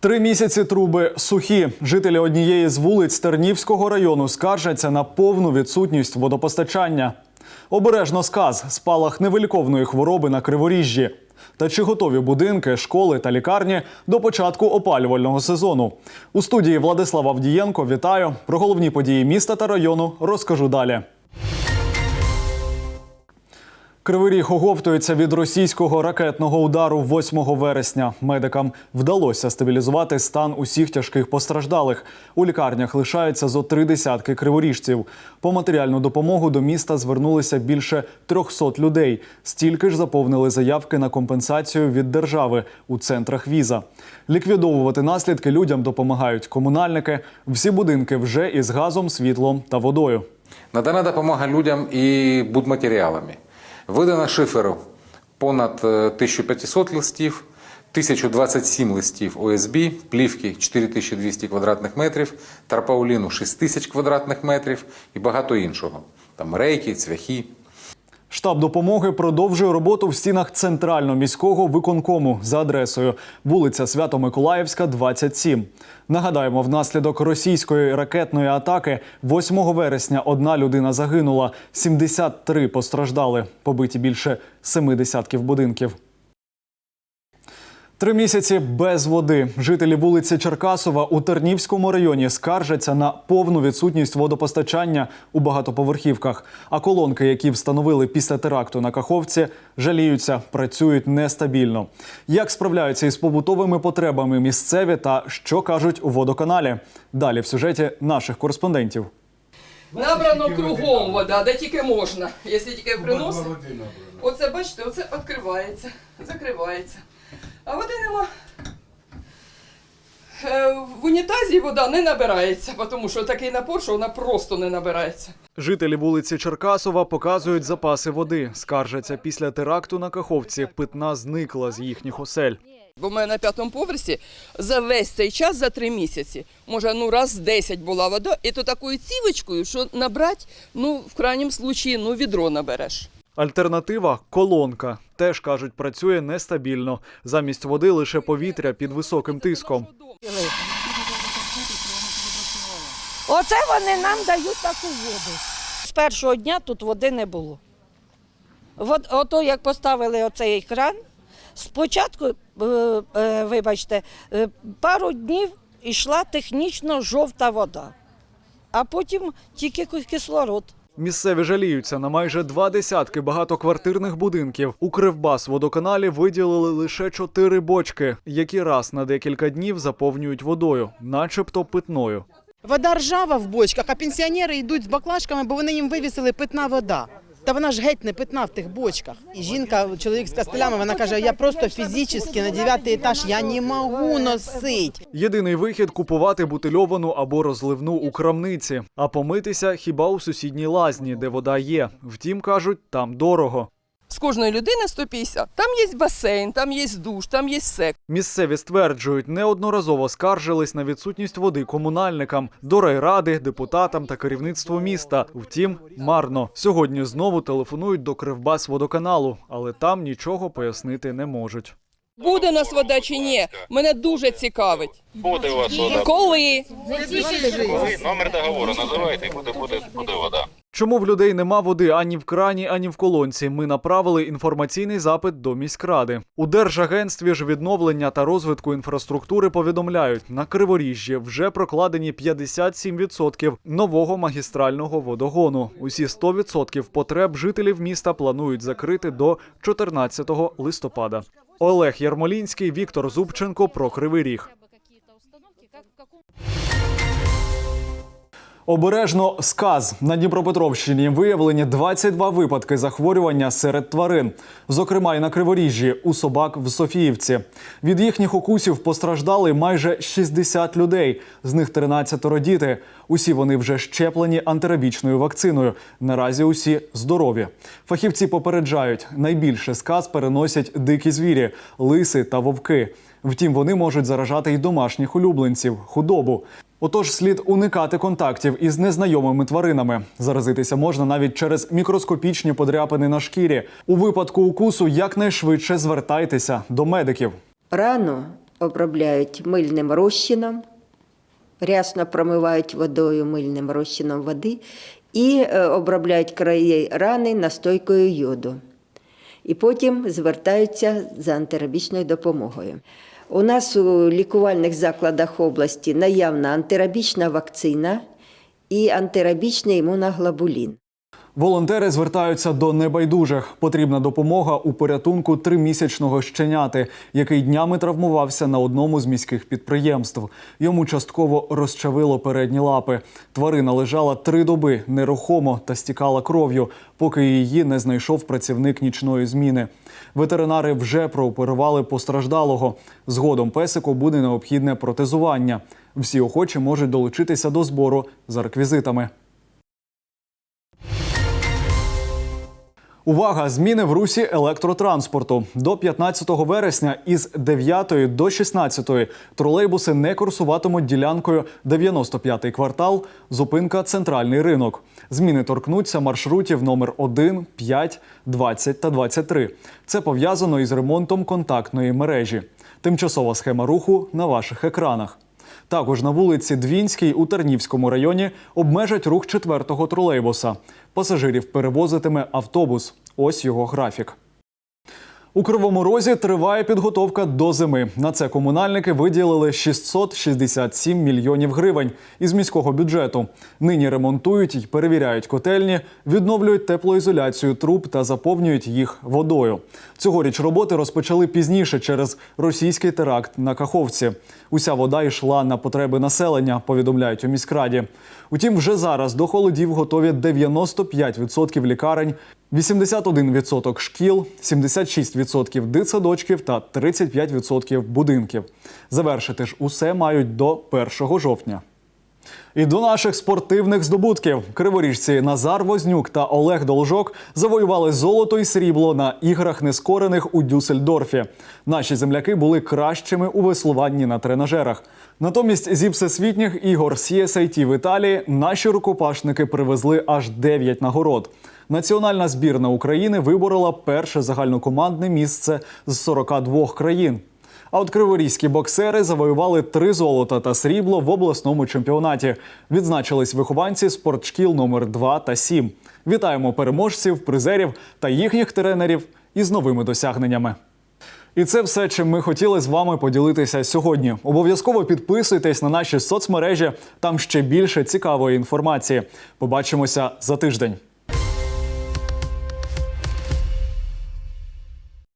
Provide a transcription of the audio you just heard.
Три місяці труби сухі. Жителі однієї з вулиць Тернівського району скаржаться на повну відсутність водопостачання. Обережно сказ спалах невиліковної хвороби на криворіжжі. Та чи готові будинки, школи та лікарні до початку опалювального сезону? У студії Владислав Авдієнко вітаю. Про головні події міста та району розкажу далі. Кривий Ріг оговтується від російського ракетного удару 8 вересня. Медикам вдалося стабілізувати стан усіх тяжких постраждалих. У лікарнях лишаються зо три десятки криворіжців. По матеріальну допомогу до міста звернулися більше 300 людей. Стільки ж заповнили заявки на компенсацію від держави у центрах віза. Ліквідовувати наслідки людям допомагають комунальники. Всі будинки вже із газом, світлом та водою. Надана допомога людям і будматеріалами. Видано шиферу понад е, 1500 листів, 1027 листів ОСБ, плівки 4200 квадратних метрів, тарпауліну 6000 квадратних метрів і багато іншого. Там рейки, цвяхи. Штаб допомоги продовжує роботу в стінах центрального міського виконкому за адресою вулиця Свято-Миколаївська, 27. Нагадаємо, внаслідок російської ракетної атаки 8 вересня одна людина загинула, 73 постраждали, побиті більше семи десятків будинків. Три місяці без води. Жителі вулиці Черкасова у Тернівському районі скаржаться на повну відсутність водопостачання у багатоповерхівках. А колонки, які встановили після теракту на Каховці, жаліються, працюють нестабільно. Як справляються із побутовими потребами місцеві та що кажуть у водоканалі? Далі в сюжеті наших кореспондентів. Набрано кругом вода, де тільки можна. Якщо тільки приносить. Оце, бачите, оце відкривається, закривається. А води нема. Е, В унітазі вода не набирається, тому що такий напор, що вона просто не набирається. Жителі вулиці Черкасова показують запаси води. Скаржаться після теракту на Каховці. Питна зникла з їхніх осель. Бо в мене на п'ятому поверсі за весь цей час, за три місяці, може, ну раз 10 була вода, і то такою цівочкою, що набрати, ну, в крайньому случаї, ну, відро набереш. Альтернатива колонка. Теж кажуть, працює нестабільно. Замість води лише повітря під високим тиском. Оце вони нам дають таку воду. З першого дня тут води не було. От, ото як поставили оцей кран, спочатку, е, е, вибачте, е, пару днів йшла технічно жовта вода, а потім тільки кислород. Місцеві жаліються на майже два десятки багатоквартирних будинків. У Кривбас водоканалі виділили лише чотири бочки, які раз на декілька днів заповнюють водою, начебто питною. Вода ржава в бочках, а пенсіонери йдуть з баклажками, бо вони їм вивісили питна вода. Та вона ж геть не питна в тих бочках. І жінка, чоловік з кастелями, вона каже: я просто фізично на дев'ятий етаж я не можу носити. Єдиний вихід купувати бутильовану або розливну у крамниці, а помитися хіба у сусідній лазні, де вода є. Втім, кажуть, там дорого. З кожної людини 150. Там є басейн, там є душ, там є сек. Місцеві стверджують, неодноразово скаржились на відсутність води комунальникам, до райради, депутатам та керівництву міста. Втім, марно. Сьогодні знову телефонують до Кривбас водоканалу, але там нічого пояснити не можуть. Буде у нас вода чи ні? Мене дуже цікавить. Буде у вас вода. Коли? Коли? Номер договору називайте, буде, буде, буде вода. Чому в людей нема води ані в крані, ані в колонці? Ми направили інформаційний запит до міськради. У Держагентстві ж відновлення та розвитку інфраструктури повідомляють, на Криворіжжі вже прокладені 57% нового магістрального водогону. Усі 100% потреб жителів міста планують закрити до 14 листопада. Олег Ярмолінський, Віктор Зубченко про Кривий Ріг. Обережно сказ на Дніпропетровщині виявлені 22 випадки захворювання серед тварин, зокрема й на Криворіжжі у собак в Софіївці. Від їхніх укусів постраждали майже 60 людей, з них 13 діти. Усі вони вже щеплені антирабічною вакциною. Наразі усі здорові. Фахівці попереджають, найбільше сказ переносять дикі звірі, лиси та вовки. Втім, вони можуть заражати й домашніх улюбленців, худобу. Отож, слід уникати контактів із незнайомими тваринами. Заразитися можна навіть через мікроскопічні подряпини на шкірі. У випадку укусу якнайшвидше звертайтеся до медиків. Рану обробляють мильним розчином, рясно промивають водою мильним розчином води і е, обробляють краї рани настойкою йоду. І потім звертаються за антирабічною допомогою. У нас у лікувальних закладах області наявна антирабічна вакцина і антирабічний імуноглобулін. Волонтери звертаються до небайдужих. Потрібна допомога у порятунку тримісячного щеняти, який днями травмувався на одному з міських підприємств. Йому частково розчавило передні лапи. Тварина лежала три доби нерухомо та стікала кров'ю, поки її не знайшов працівник нічної зміни. Ветеринари вже прооперували постраждалого. Згодом песику буде необхідне протезування. Всі охочі можуть долучитися до збору за реквізитами. Увага! Зміни в русі електротранспорту. До 15 вересня із 9 до 16 тролейбуси не курсуватимуть ділянкою 95-й квартал, зупинка Центральний ринок. Зміни торкнуться маршрутів номер 1, 5, 20 та 23. Це пов'язано із ремонтом контактної мережі. Тимчасова схема руху на ваших екранах. Також на вулиці Двінській у Тернівському районі обмежать рух четвертого тролейбуса. Пасажирів перевозитиме автобус. Ось його графік. У Кривому Розі триває підготовка до зими. На це комунальники виділили 667 мільйонів гривень із міського бюджету. Нині ремонтують і перевіряють котельні, відновлюють теплоізоляцію труб та заповнюють їх водою. Цьогоріч роботи розпочали пізніше через російський теракт на Каховці. Уся вода йшла на потреби населення, повідомляють у міськраді. Утім, вже зараз до холодів готові 95% лікарень, 81% шкіл, 76% дитсадочків та 35% будинків. Завершити ж усе мають до 1 жовтня. І до наших спортивних здобутків криворіжці Назар Вознюк та Олег Должок завоювали золото і срібло на іграх нескорених у Дюссельдорфі. Наші земляки були кращими у веслуванні на тренажерах. Натомість зі всесвітніх ігор CSIT в Італії наші рукопашники привезли аж 9 нагород. Національна збірна України виборола перше загальнокомандне місце з 42 країн. А от криворізькі боксери завоювали три золота та срібло в обласному чемпіонаті. Відзначились вихованці спортшкіл номер 2 та 7. Вітаємо переможців, призерів та їхніх тренерів із новими досягненнями. І це все, чим ми хотіли з вами поділитися сьогодні. Обов'язково підписуйтесь на наші соцмережі. Там ще більше цікавої інформації. Побачимося за тиждень.